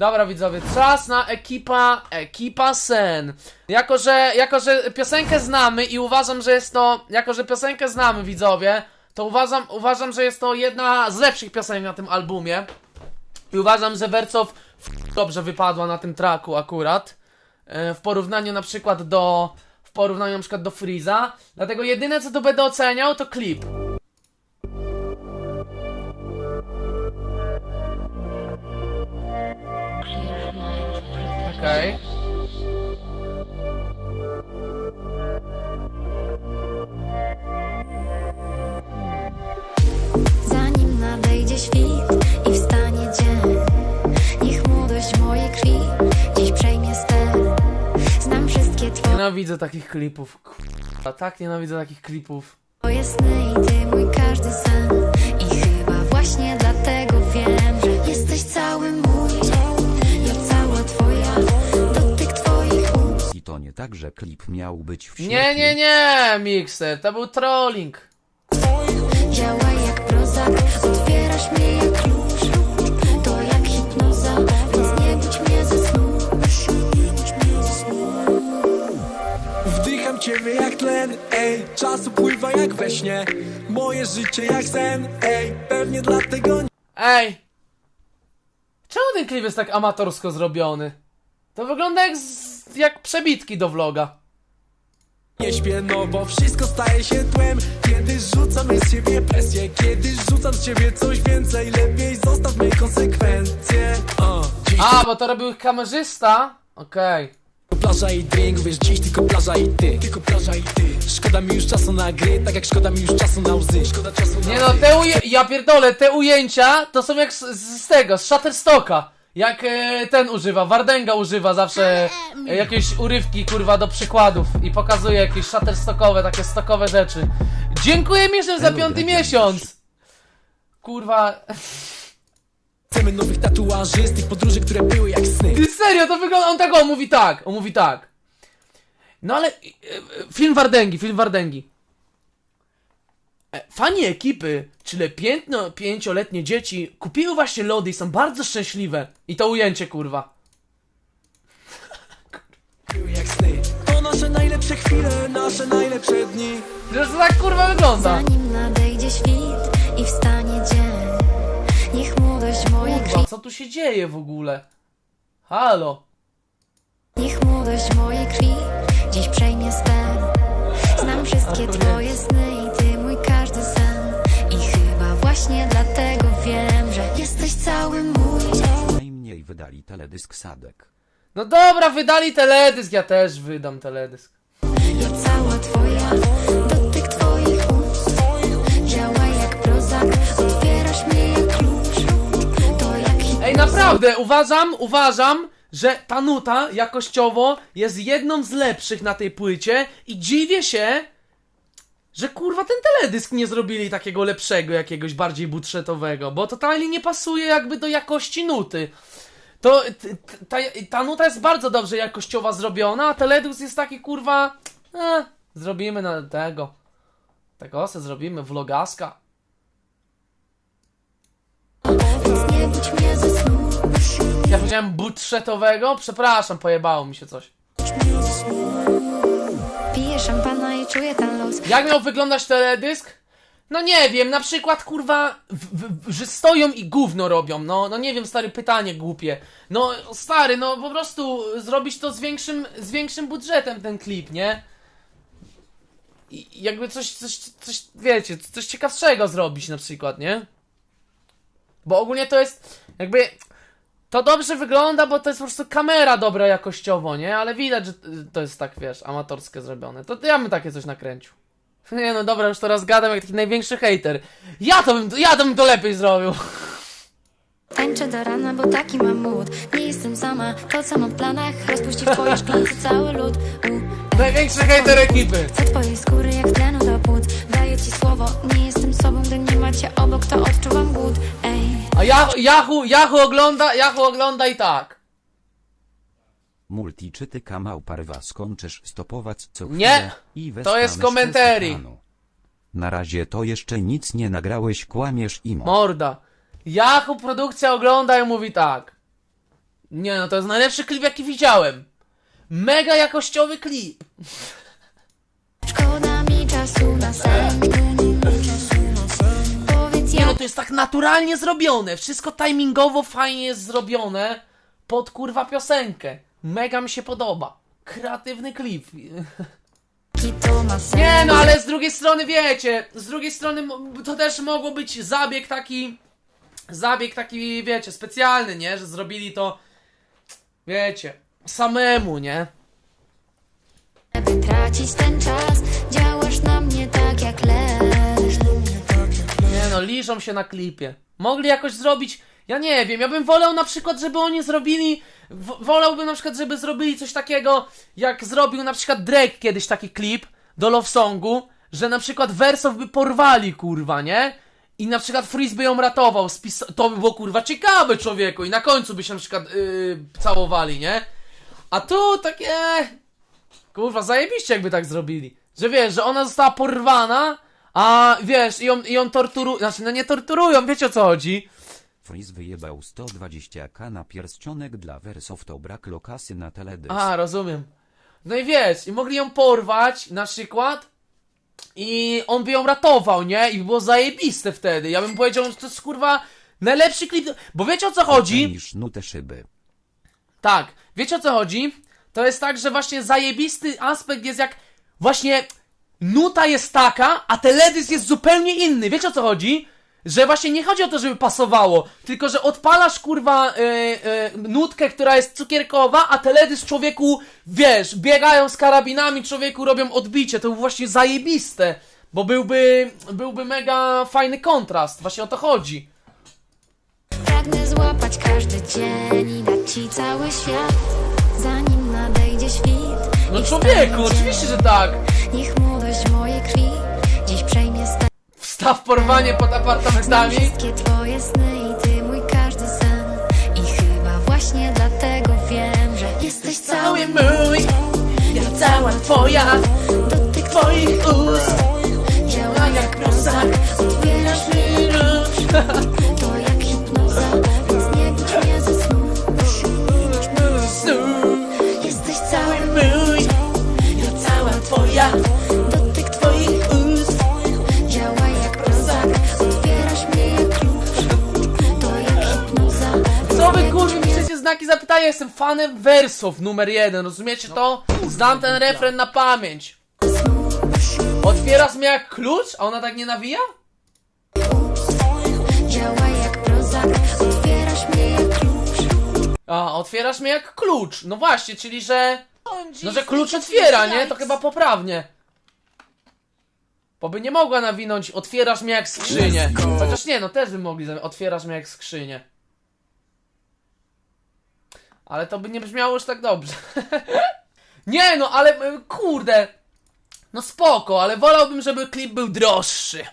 Dobra widzowie, czas na ekipa, ekipa Sen. Jako że, jako, że piosenkę znamy i uważam, że jest to, jako, że piosenkę znamy widzowie, to uważam, uważam, że jest to jedna z lepszych piosenek na tym albumie. I uważam, że Wercow dobrze wypadła na tym traku akurat. E, W porównaniu na przykład do, w porównaniu na przykład do Freeza. Dlatego jedyne co tu będę oceniał to klip. Okej. Zanim nadejdzie świt i wstanie dzień Niech młodość mojej krwi dziś przejmie ster Znam wszystkie Nienawidzę takich klipów. Kurwa, tak nienawidzę takich klipów. twoje sny i ty mój każdy sen I chyba właśnie dlatego wiem, że jesteś cały mój to nie tak, że klip miał być w sierpniu. Nie, nie, nie, Mixer, to był trolling. Działaj jak prozak, otwierasz mnie jak klucz To jak hipnoza, więc nie budź mnie ze snu Wdycham ciebie jak tlen, ej Czas upływa jak we śnie Moje życie jak sen, ej Pewnie dlatego Ej! Czemu ten klip jest tak amatorsko zrobiony? To wygląda jak, z, jak przebitki do vloga. nie śpię No bo wszystko staje się tłem Kiedy rzucam z siebie presję Kiedy rzucam z ciebie coś więcej Lepiej zostaw mnie konsekwencje. Dziś A, bo to robił kamerzysta? Okej. tylko plaża i drink Wiesz, dziś tylko plaża i ty Tylko plaża i ty Szkoda mi już czasu na gry Tak jak szkoda mi już czasu na łzy Szkoda czasu na Nie no, te uje... ja pierdolę, te ujęcia to są jak z, z tego, z Shutterstocka. Jak e, ten używa, Wardenga używa zawsze e, jakieś urywki, kurwa, do przykładów i pokazuje jakieś shutterstockowe, takie stokowe rzeczy. Dziękuję Michel za Elu, piąty miesiąc! Kurwa, Chcemy nowych tatuaży Z tych podróży, które były jak sny Ty serio, to wygląda, on tak, on mówi tak, on mówi tak. No ale, e, e, film Wardęgi, film Wardęgi. E, Fani ekipy, czyli piętno, pięcioletnie dzieci, kupiły właśnie lody i są bardzo szczęśliwe. I to ujęcie, kurwa. Jak sny To nasze najlepsze chwile Nasze najlepsze dni to tak, kurwa, wygląda. Zanim nadejdzie świt i wstanie dzień Niech młodość mojej krwi Kurwa, co tu się dzieje w ogóle? Halo? Niech młodość mojej krwi dziś przejmie ster Znam wszystkie twoje sny wydali teledysk Sadek. No dobra, wydali teledysk, ja też wydam teledysk. Ja cała twoja, dotyk twoich ust Działaj jak prozak, otwierasz mnie jak klucz To jak Ej, naprawdę, uważam, uważam, że ta nuta jakościowo jest jedną z lepszych na tej płycie i dziwię się, że kurwa ten teledysk nie zrobili takiego lepszego, jakiegoś bardziej budżetowego, bo totalnie nie pasuje jakby do jakości nuty. To ta, ta nuta jest bardzo dobrze jakościowa zrobiona, a teledysk jest taki kurwa, e, zrobimy na tego. Tego se zrobimy, vlogaska. Ja powiedziałem budżetowego? Przepraszam, pojebało mi się coś. Piję szampana i czuję ten luz Jak miał wyglądać teledysk? No nie wiem, na przykład kurwa, w, w, że stoją i gówno robią, no, no nie wiem, stary, pytanie głupie. No stary, no po prostu zrobić to z większym, z większym budżetem ten klip, nie? I jakby coś, coś, coś, wiecie, coś ciekawszego zrobić na przykład, nie? Bo ogólnie to jest, jakby, to dobrze wygląda, bo to jest po prostu kamera dobra jakościowo, nie? Ale widać, że to jest tak, wiesz, amatorskie zrobione. To ja bym takie coś nakręcił. Nie no dobra, już teraz gadam jak taki największy hater. Ja to bym, ja to bym to lepiej zrobił. Tańczę do rana, bo taki mam mood Nie jestem sama, to co mam w planach Rozpuści w twojej szklance cały lód U, Największy hater ekipy. Twojej skóry jak tlenu do płuc Daję ci słowo, nie jestem sobą Gdy nie macie obok, to odczuwam głód Ej, A Yahoo, Yahoo, Yahoo ogląda, Yahoo ogląda i tak. Multi czy ty kamał parwa skończysz stopować co chwilę Nie, i to jest westamy komentary. z ekranu. Na razie to jeszcze nic nie nagrałeś kłamiesz imo. Morda. Yahoo produkcja ogląda i mówi tak. Nie no, to jest najlepszy klip jaki widziałem. Mega jakościowy klip. Szkoda mi czasu na sen Powiedz Nie no, jak to jest tak naturalnie zrobione. Wszystko timingowo fajnie jest zrobione pod kurwa piosenkę. Mega mi się podoba. Kreatywny klip. Nie no, ale z drugiej strony wiecie, z drugiej strony to też mogło być zabieg taki, zabieg taki, wiecie, specjalny, nie? Że zrobili to, wiecie, samemu, nie? By tracić ten czas Działasz na mnie tak jak leż Nie no, liżą się na klipie. Mogli jakoś zrobić, ja nie wiem, ja bym wolał na przykład, żeby oni zrobili, wolałbym na przykład, żeby zrobili coś takiego, jak zrobił na przykład Drake kiedyś taki klip do Love Songu, że na przykład Wersow by porwali, kurwa, nie? I na przykład Freeze by ją ratował, to by było kurwa ciekawe człowieku i na końcu by się na przykład yy, całowali, nie? A tu takie... Kurwa, zajebiście jakby tak zrobili. Że wiesz, że ona została porwana, a wiesz, i ją, i ją torturują, znaczy no nie torturują, wiecie o co chodzi. Freeze wyjebał 120k na pierścionek dla Wersow to brak lokasy na teledysk. A, rozumiem. No i wiesz, i mogli ją porwać na przykład i on by ją ratował, nie? I by było zajebiste wtedy. Ja bym powiedział, że to jest kurwa najlepszy klip, bo wiecie o co chodzi? Niż nutę szyby. Tak, wiecie o co chodzi? To jest tak, że właśnie zajebisty aspekt jest jak właśnie nuta jest taka, a teledysk jest zupełnie inny. Wiecie o co chodzi? Że właśnie nie chodzi o to, żeby pasowało, tylko że odpalasz kurwa yy, yy, nutkę, która jest cukierkowa, a teledysk człowieku, wiesz, biegają z karabinami, człowieku robią odbicie. To było właśnie zajebiste, bo byłby, byłby mega fajny kontrast. Właśnie o to chodzi. Pragnę złapać każdy dzień I dać ci cały świat Zanim nadejdzie świt No człowieku, oczywiście, że tak. Wstaw porwanie pod apartamentami. Wszystkie twoje sny i ty mój każdy sen. I chyba właśnie dlatego wiem, że jesteś cały Cały mój, ja cała twoja, Dotyk twoich ust, działa jak prozak Jestem fanem wersów numer jeden, rozumiecie to? Znam ten refren na pamięć. Otwierasz mnie jak klucz? A ona tak nie nawija? Działa jak prozak Otwierasz mnie jak klucz A, otwierasz mnie jak klucz. No właśnie, czyli że... No, że klucz otwiera, nie? To chyba poprawnie. Bo by nie mogła nawinąć otwierasz mnie jak skrzynię. Chociaż nie, no też by mogli otwierasz mnie jak skrzynię. Ale to by nie brzmiało już tak dobrze. nie no, ale y, kurde. No spoko, ale wolałbym, żeby klip był droższy.